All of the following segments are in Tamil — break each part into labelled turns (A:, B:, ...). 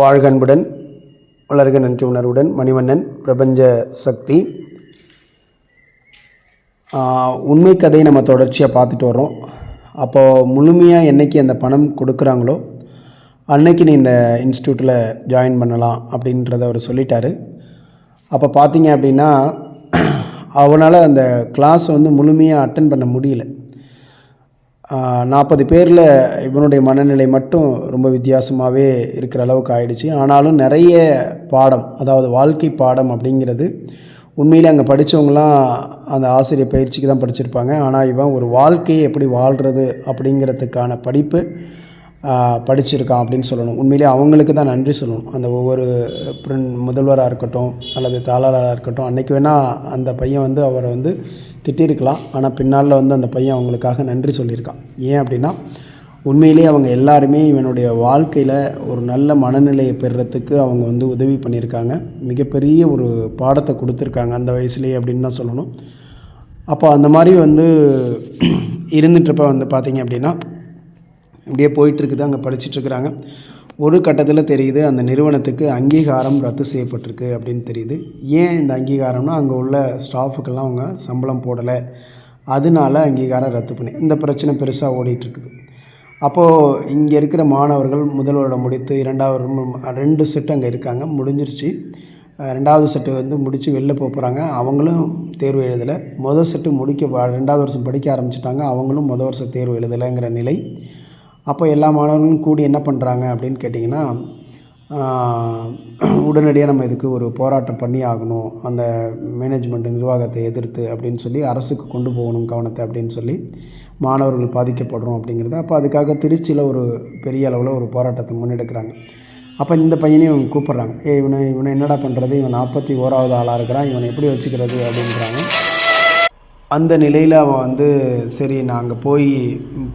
A: வாழ்கன்புடன் வளர்க நன்றி உணர்வுடன் மணிவண்ணன் பிரபஞ்ச சக்தி. உண்மை கதையை நம்ம தொடர்ச்சியாக பார்த்துட்டு வரோம் அப்போது முழுமையாக என்னைக்கு அந்த பணம் கொடுக்குறாங்களோ அன்னைக்கு நீ இந்த இன்ஸ்டியூட்டில் ஜாயின் பண்ணலாம் அப்படின்றத அவர் சொல்லிட்டார். அப்போ பார்த்தீங்க அப்படின்னா அவனால் அந்த கிளாஸை வந்து முழுமையாக அட்டன் பண்ண முடியல. நாற்பது பேரில் இவனுடைய மனநிலை மட்டும் ரொம்ப வித்தியாசமாகவே இருக்கிற அளவுக்கு ஆயிடுச்சு. ஆனாலும் நிறைய பாடம் அதாவது வாழ்க்கை பாடம் அப்படிங்கிறது உண்மையிலே அங்கே படித்தவங்களாம் அந்த ஆசிரியர் பயிற்சிக்கு தான் படிச்சிருப்பாங்க. ஆனால் இவன் ஒரு வாழ்க்கையை எப்படி வாழ்கிறது அப்படிங்கிறதுக்கான படிப்பு படிச்சிருக்கான் அப்படின்னு சொல்லணும். உண்மையிலே அவங்களுக்கு தான் நன்றி சொல்லணும். அந்த ஒவ்வொரு முதல்வராக இருக்கட்டும் அல்லது தாளராக இருக்கட்டும் அன்றைக்கி வேணால் அந்த பையன் வந்து அவரை வந்து திட்டிருக்கலாம். ஆனால் பின்னால் வந்து அந்த பையன் அவங்களுக்காக நன்றி சொல்லியிருக்கான். ஏன் அப்படின்னா உண்மையிலே அவங்க எல்லாருமே இவனுடைய வாழ்க்கையில் ஒரு நல்ல மனநிலையை பெறுறதுக்கு அவங்க வந்து உதவி பண்ணியிருக்காங்க. மிகப்பெரிய ஒரு பாடத்தை கொடுத்துருக்காங்க அந்த வயசுலேயே அப்படின்னு தான் சொல்லணும். அப்போ அந்த மாதிரி வந்து இருந்துட்டுருப்ப வந்து பார்த்தீங்க அப்படின்னா இப்படியே போயிட்டுருக்குது அங்கே படிச்சிட்ருக்குறாங்க ஒரு கட்டத்தில் தெரியுது அந்த நிறுவனத்துக்கு அங்கீகாரம் ரத்து செய்யப்பட்டிருக்கு அப்படின்னு தெரியுது. ஏன் இந்த அங்கீகாரம்னா அங்கே உள்ள ஸ்டாஃபுக்கெல்லாம் அவங்க சம்பளம் போடலை. அதனால அங்கீகாரம் ரத்து பண்ணி இந்த பிரச்சனை பெருசாக ஓடிட்டுருக்குது. அப்போது இங்கே இருக்கிற மாணவர்கள் முதல் வருடம் முடித்து இரண்டாவது ரெண்டு செட்டு அங்கே இருக்காங்க முடிஞ்சிருச்சு. ரெண்டாவது செட்டு வந்து முடித்து வெளில போக போகிறாங்க அவங்களும் தேர்வு எழுதலை. முதல் செட்டு முடிக்க ரெண்டாவது வருஷம் படிக்க ஆரம்பிச்சிட்டாங்க. அவங்களும் முதல் வருஷம் தேர்வு எழுதலைங்கிற நிலை. அப்போ எல்லா மாணவர்களும் கூடி என்ன பண்ணுறாங்க அப்படின்னு கேட்டிங்கன்னா உடனடியாக நம்ம இதுக்கு ஒரு போராட்டம் பண்ணி ஆகணும். அந்த மேனேஜ்மெண்ட் நிர்வாகத்தை எதிர்த்து அப்படின்னு சொல்லி அரசுக்கு கொண்டு போகணும் கவனத்தை அப்படின்னு சொல்லி மாணவர்கள் பாதிக்கப்படுறோம் அப்படிங்கிறது. அப்போ அதுக்காக திருச்சியில் ஒரு பெரிய அளவில் ஒரு போராட்டத்தை முன்னெடுக்கிறாங்க. அப்போ இந்த பையனையும் இவங்க கூப்பிட்றாங்க. ஏ இவனை இவனை என்னடா பண்ணுறது இவன் நாற்பத்தி ஓராவது ஆளாக இருக்கிறான். இவனை எப்படி வச்சுக்கிறது? அப்படின்றாங்க. அந்த நிலையில் அவன் வந்து சரி நான் அங்கே போய்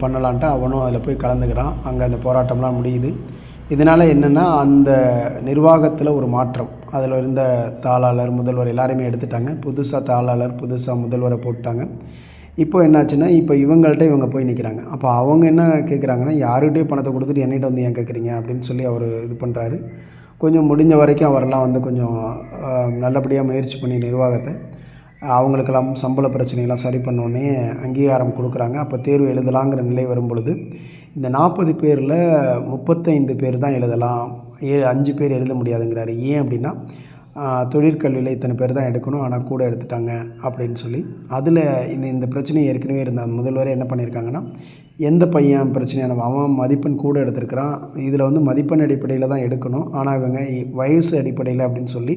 A: பண்ணலான்ட்டு அவனும் அதில் போய் கலந்துக்கிறான். அங்கே அந்த போராட்டம்லாம் முடியுது. இதனால் என்னென்னா அந்த நிர்வாகத்தில் ஒரு மாற்றம். அதில் இருந்த தாளாளர் முதல்வர் எல்லாருமே எடுத்துட்டாங்க. புதுசாக தாளாளர் புதுசாக முதல்வரை போட்டாங்க இப்போ என்னாச்சுன்னா இப்போ இவங்கள்ட்ட இவங்க போய் நிற்கிறாங்க அப்போ அவங்க என்ன கேட்குறாங்கன்னா யாருகிட்டே பணத்தை கொடுத்துட்டு என்னிட்ட வந்து ஏன் கேட்குறீங்க அப்படின்னு சொல்லி அவர் இது பண்ணுறாரு கொஞ்சம் முடிஞ்ச வரைக்கும் அவரெல்லாம் வந்து கொஞ்சம் நல்லபடியாக முயற்சி பண்ணி நிர்வாகத்தை அவங்களுக்கெல்லாம் சம்பள பிரச்சனையெல்லாம் சரி பண்ணோடனே அங்கீகாரம் கொடுக்குறாங்க. அப்போ தேர்வு எழுதலாங்கிற நிலை வரும் பொழுது இந்த நாற்பது பேரில் முப்பத்தைந்து பேர் தான் எழுதலாம். ஏ அஞ்சு பேர் எழுத முடியாதுங்கிறாரு. ஏன் அப்படின்னா தொழிற்கல்வியில் இத்தனை பேர் தான் எடுக்கணும் ஆனால் கூட எடுத்துட்டாங்க அப்படின்னு சொல்லி. அதில் இந்த இந்த பிரச்சனை ஏற்கனவே இருந்த முதல்வரே என்ன பண்ணியிருக்காங்கன்னா எந்த பையன் பிரச்சனையான அவன் மதிப்பெண் கூட எடுத்திருக்கிறான். இதில் வந்து மதிப்பெண் அடிப்படையில் தான் எடுக்கணும். ஆனால் இவங்க வயசு அடிப்படையில் அப்படின்னு சொல்லி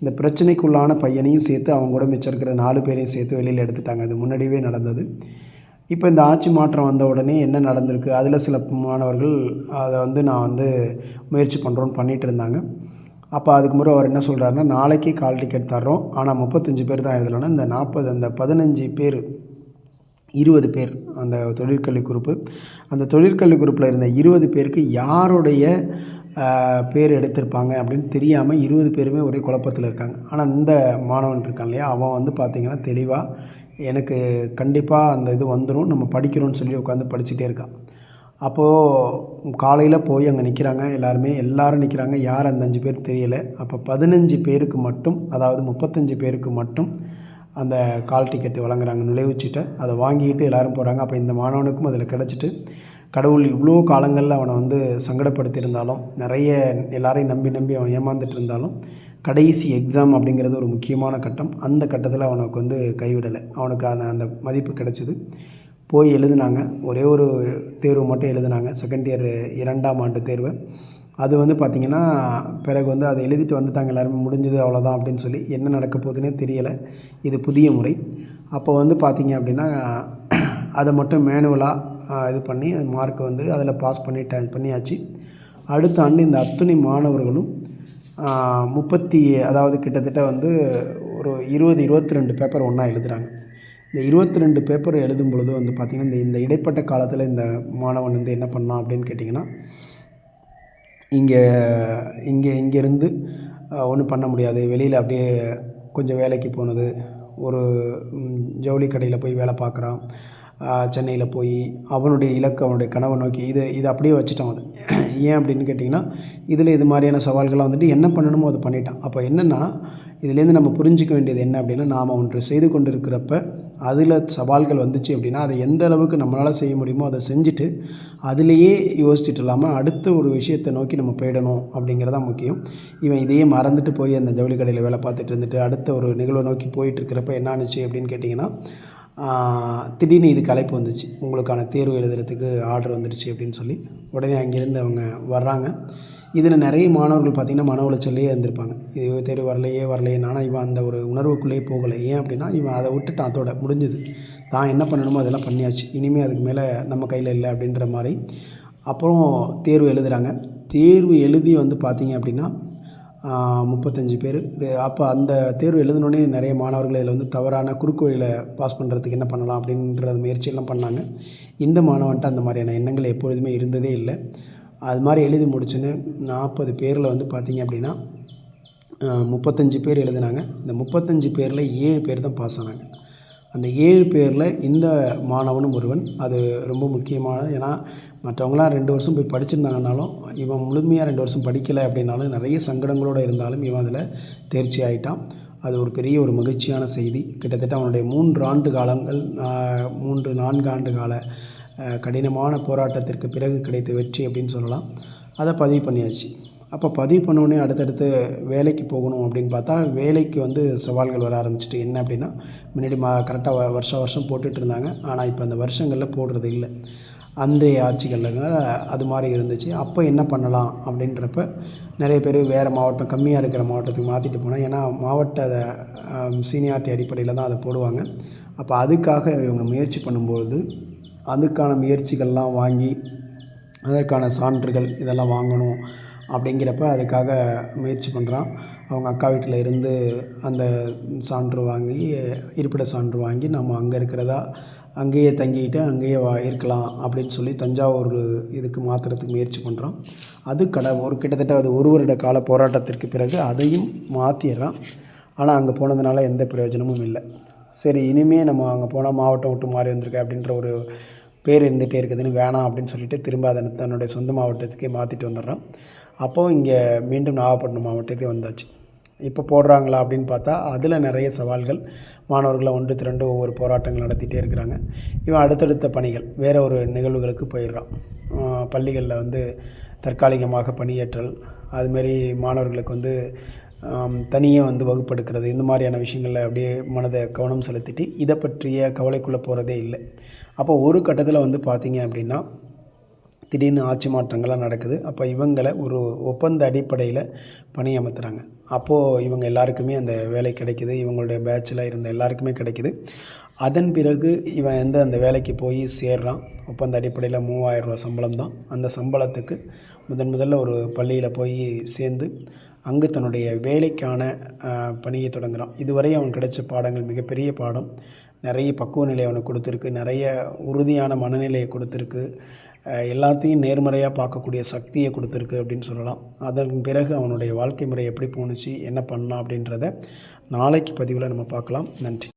A: இந்த பிரச்சனைக்குள்ளான பையனையும் சேர்த்து அவங்க கூட மிச்சம் இருக்கிற நாலு பேரையும் சேர்த்து வெளியில் எடுத்துட்டாங்க. அது முன்னாடியே நடந்தது. இப்போ இந்த ஆட்சி மாற்றம் வந்த உடனே என்ன நடந்திருக்கு? அதில் சில மாணவர்கள் அதை வந்து நான் வந்து முயற்சி பண்ணுறோன்னு பண்ணிகிட்டு இருந்தாங்க. அப்போ அதுக்கு முறை அவர் என்ன சொல்கிறாருன்னா நாளைக்கே கால் டிக்கெட் தர்றோம். ஆனால் முப்பத்தஞ்சு பேர் தான் எழுதலைன்னா இந்த நாற்பது அந்த பதினஞ்சு பேர் இருபது பேர் அந்த தொழிற்கல்வி குரூப்பு அந்த தொழிற்கல்வி குரூப்பில் இருந்த இருபது பேருக்கு யாருடைய பேர் எடுத்திருப்பாங்க அப்படின்னு தெரியாமல் இருபது பேருமே ஒரே குழப்பத்தில் இருக்காங்க. ஆனால் இந்த மாணவன் இருக்கான் இல்லையா? அவன் வந்து பார்த்திங்கன்னா தெளிவாக எனக்கு கண்டிப்பாக அந்த இது வந்துடும் நம்ம படிக்கிறோன்னு சொல்லி உட்காந்து படிச்சுட்டே இருக்கான். அப்போது காலையில் போய் அங்கே நிற்கிறாங்க எல்லாருமே எல்லாரும் நிற்கிறாங்க யார் அந்த அஞ்சு பேர் தெரியலை. அப்போ பதினஞ்சு பேருக்கு மட்டும் அதாவது முப்பத்தஞ்சு பேருக்கு மட்டும் அந்த கால் டிக்கெட்டு வழங்குறாங்க நுழைவுச்சீட்டை அதை வாங்கிட்டு எல்லாரும் போகிறாங்க அப்போ இந்த மாணவனுக்கும் அதில் கிடச்சிட்டு கடவுள் இவ்வளோ காலங்களில் அவனை வந்து சங்கடப்படுத்தியிருந்தாலும் நிறைய எல்லாரையும் நம்பி நம்பி அவன் ஏமாந்துட்டு இருந்தாலும் கடைசி எக்ஸாம் அப்படிங்கிறது ஒரு முக்கியமான கட்டம். அந்த கட்டத்தில் அவனுக்கு வந்து கைவிடலை. அவனுக்கு அந்த அந்த மதிப்பு கிடச்சிது. போய் எழுதுனாங்க. ஒரே ஒரு தேர்வு மட்டும் எழுதுனாங்க. செகண்ட் இயர் இரண்டாம் ஆண்டு தேர்வு. அது வந்து பார்த்திங்கன்னா பிறகு வந்து அதை எழுதிட்டு வந்துட்டாங்க எல்லாருமே. முடிஞ்சது அவ்வளோதான் அப்படின்னு சொல்லி என்ன நடக்க போகுதுன்னே தெரியலை. இது புதிய முறை. அப்போ வந்து பார்த்திங்க அப்படின்னா அதை மட்டும் மேனுவலாக இது பண்ணி மார்க் வந்து அதில் பாஸ் பண்ணிட்டா பண்ணியாச்சு. அடுத்த ஆண்டு இந்த அத்துணை மாணவர்களும் முப்பத்தி அதாவது கிட்டத்தட்ட வந்து ஒரு இருபது இருபத்தி ரெண்டு பேப்பர் ஒன்றா எழுதுகிறாங்க இந்த இருபத்தி ரெண்டு பேப்பர் எழுதும் பொழுது வந்து பார்த்திங்கன்னா இந்த இந்த இடைப்பட்ட காலத்தில் இந்த மாணவன் வந்து என்ன பண்ணான் அப்படின்னு கேட்டிங்கன்னா இங்கே இங்கே இங்கேருந்து ஒன்றும் பண்ண முடியாது. வெளியில் அப்படியே கொஞ்சம் வேலைக்கு போனது ஒரு ஜவுளி கடையில் போய் வேலை பார்க்குறான் சென்னையில் போய் அவனுடைய இலக்கு அவனுடைய கனவை நோக்கி இது இது அப்படியே வச்சுட்டான் அது ஏன் அப்படின்னு கேட்டிங்கன்னா இதில் இது மாதிரியான சவால்கள்லாம் வந்துட்டு என்ன பண்ணணுமோ அதை பண்ணிட்டான். அப்போ என்னென்னா இதுலேருந்து நம்ம புரிஞ்சிக்க வேண்டியது என்ன அப்படின்னா நாம் ஒன்று செய்து கொண்டு இருக்கிறப்ப அதில் சவால்கள் வந்துச்சு அப்படின்னா அதை எந்த அளவுக்கு நம்மளால் செய்ய முடியுமோ அதை செஞ்சுட்டு அதிலேயே யோசிச்சுட்டு இல்லாமல் அடுத்த ஒரு விஷயத்தை நோக்கி நம்ம போயிடணும் அப்படிங்கிறதான் முக்கியம். இவன் இதையே மறந்துட்டு போய் அந்த ஜவுளி கடையில் வேலை பார்த்துட்டு இருந்துட்டு அடுத்த ஒரு நிகழ்வை நோக்கி போயிட்டுருக்கிறப்ப என்ன ஆணுச்சு அப்படின்னு கேட்டிங்கன்னா திடீர்னு இதுக்கு அழைப்பு வந்துச்சு. உங்களுக்கான தேர்வு எழுதுறதுக்கு ஆர்டர் வந்துடுச்சு அப்படின்னு சொல்லி உடனே அங்கேருந்து அவங்க வர்றாங்க. இதில் நிறைய மாணவர்கள் பார்த்திங்கன்னா மன உளைச்சல்லையே இருந்திருப்பாங்க. இது தேர்வு வரலையே வரலையே. நானும் இவன் அந்த ஒரு உணர்வுக்குள்ளேயே போகலை. ஏன் அப்படின்னா இவன் அதை விட்டுட்டான் அதோட முடிஞ்சுது. தான் என்ன பண்ணணுமோ அதெல்லாம் பண்ணியாச்சு. இனிமேல் அதுக்கு மேலே நம்ம கையில் இல்லை அப்படின்ற மாதிரி. அப்புறம் தேர்வு எழுதுகிறாங்க தேர்வு எழுதி வந்து பார்த்திங்க அப்படின்னா முப்பத்தஞ்சு பேர். அப்போ அந்த தேர்வு எழுதினோடனே நிறைய மாணவர்கள் இதில் வந்து தவறான குறுக்கு வழியில் பாஸ் பண்ணுறதுக்கு என்ன பண்ணலாம் அப்படின்ற முயற்சியெல்லாம் பண்ணாங்க. இந்த மாணவன்ட்ட அந்த மாதிரியான எண்ணங்கள் எப்பொழுதுமே இருந்ததே இல்லை. அது மாதிரி எழுதி முடிச்சுன்னு நாற்பது பேரில் வந்து பார்த்திங்க அப்படின்னா முப்பத்தஞ்சு பேர் எழுதினாங்க. இந்த முப்பத்தஞ்சு பேரில் ஏழு பேர் தான் பாஸ் ஆனாங்க. அந்த ஏழு பேரில் இந்த மாணவனும் ஒருவன். அது ரொம்ப முக்கியமான ஏன்னா மற்றவங்களாம் ரெண்டு வருஷம் போய் படிச்சிருந்தாங்கனாலும் இவன் முழுமையாக ரெண்டு வருஷம் படிக்கலை அப்படின்னாலும் நிறைய சங்கடங்களோடு இருந்தாலும் இவன் அதில் தேர்ச்சி ஆகிட்டான் அது ஒரு பெரிய ஒரு மகிழ்ச்சியான செய்தி. கிட்டத்தட்ட அவனுடைய மூன்று ஆண்டு காலங்கள் மூன்று நான்கு ஆண்டு கால கடினமான போராட்டத்திற்கு பிறகு கிடைத்த வெற்றி அப்படின்னு சொல்லலாம். அதை பதிவு பண்ணியாச்சு. அப்போ பதிவு பண்ணோடனே அடுத்தடுத்து வேலைக்கு போகணும் அப்படின்னு பார்த்தா வேலைக்கு வந்து சவால்கள் வர ஆரம்பிச்சிட்டு என்ன அப்படின்னா முன்னாடி மா கரெக்டாக வருஷம் வருஷம் போட்டுட்டு இருந்தாங்க. ஆனால் இப்போ அந்த வருஷங்களில் போடுறது இல்லை. அன்றைய ஆட்சிகளில் அது மாதிரி இருந்துச்சு. அப்போ என்ன பண்ணலாம் அப்படின்றப்ப நிறைய பேர் வேறு மாவட்டம் கம்மியாக இருக்கிற மாவட்டத்துக்கு மாற்றிட்டு போனால் ஏன்னா மாவட்ட சீனியாரிட்டி அடிப்படையில் தான் அதை போடுவாங்க. அப்போ அதுக்காக இவங்க முயற்சி பண்ணும்பொழுது அதுக்கான முயற்சிகள்லாம் வாங்கி அதற்கான சான்றுகள் இதெல்லாம் வாங்கணும் அப்படிங்கிறப்ப அதுக்காக முயற்சி பண்ணுறான் அவங்க அக்கா வீட்டில் இருந்து அந்த சான்று வாங்கி இருப்பிட சான்று வாங்கி நம்ம அங்கே இருக்கிறதா அங்கேயே தங்கிட்டு அங்கேயே வா இருக்கலாம் அப்படின்னு சொல்லி தஞ்சாவூர் இதுக்கு மாற்றுறதுக்கு முயற்சி பண்ணுறான் அது கட ஒரு கிட்டத்தட்ட அது ஒரு வருட கால போராட்டத்திற்கு பிறகு அதையும் மாற்றிடுறான் ஆனால் அங்கே போனதுனால எந்த பிரயோஜனமும் இல்லை. சரி இனிமே நம்ம அங்கே போனால் மாவட்டம் விட்டு மாறி வந்திருக்க அப்படின்ற ஒரு பேர் இருந்துகிட்டே இருக்குதுன்னு வேணாம் அப்படின்னு சொல்லிட்டு திரும்ப அதை தன்னுடைய சொந்த மாவட்டத்துக்கே மாற்றிட்டு வந்துடுறான் அப்போது இங்கே மீண்டும் நாகப்பட்டினம் மாவட்டத்துக்கு வந்தாச்சு. இப்போ போடுறாங்களா அப்படின்னு பார்த்தா அதில் நிறைய சவால்கள். மாணவர்களை ஒன்று திரண்டு ஒவ்வொரு போராட்டங்கள் நடத்திட்டே இருக்கிறாங்க. இவன் அடுத்தடுத்த பணிகள் வேறு ஒரு நிகழ்வுகளுக்கு போயிடுறான். பள்ளிகளில் வந்து தற்காலிகமாக பணியேற்றல் அதுமாரி மாணவர்களுக்கு வந்து தனியே வந்து வகுப்பெடுக்கிறது இந்த மாதிரியான விஷயங்களில் அப்படியே மனதை கவனம் செலுத்திட்டு இதை பற்றிய கவலைக்குள்ளே போகிறதே இல்லை. அப்போ ஒரு கட்டத்தில் வந்து பார்த்தீங்க அப்படின்னா திடீர்னு ஆட்சி மாற்றங்கள்லாம் நடக்குது. அப்போ இவங்களை ஒரு ஒப்பந்த அடிப்படையில் பணியமர்த்துகிறாங்க அப்போது இவங்க எல்லாருக்குமே அந்த வேலை கிடைக்குது. இவங்களுடைய பேட்சில் இருந்த எல்லாருக்குமே கிடைக்குது. அதன் பிறகு இவன் எந்த அந்த வேலைக்கு போய் சேர்றான். ஒப்பந்த அடிப்படையில் மூவாயிரம் ரூபா சம்பளம் தான். அந்த சம்பளத்துக்கு முதன் முதல்ல ஒரு பள்ளியில் போய் சேர்ந்து அங்கு தன்னுடைய வேலைக்கான பணியை தொடங்குறான். இதுவரை அவன் கிடைச்ச பாடங்கள் மிகப்பெரிய பாடம். நிறைய பக்குவ நிலை அவனுக்கு கொடுத்துருக்கு. நிறைய உறுதியான மனநிலையை கொடுத்துருக்கு. எல்லாத்தையும் நேர்மறையாக பார்க்கக்கூடிய சக்தியை கொடுத்துருக்கு அப்படின்னு சொல்லலாம். அதன் பிறகு அவனுடைய வாழ்க்கை முறை எப்படி போணுச்சு என்ன பண்ணான் அப்படின்றத நாளைக்கு பதிவில் நம்ம பார்க்கலாம். நன்றி.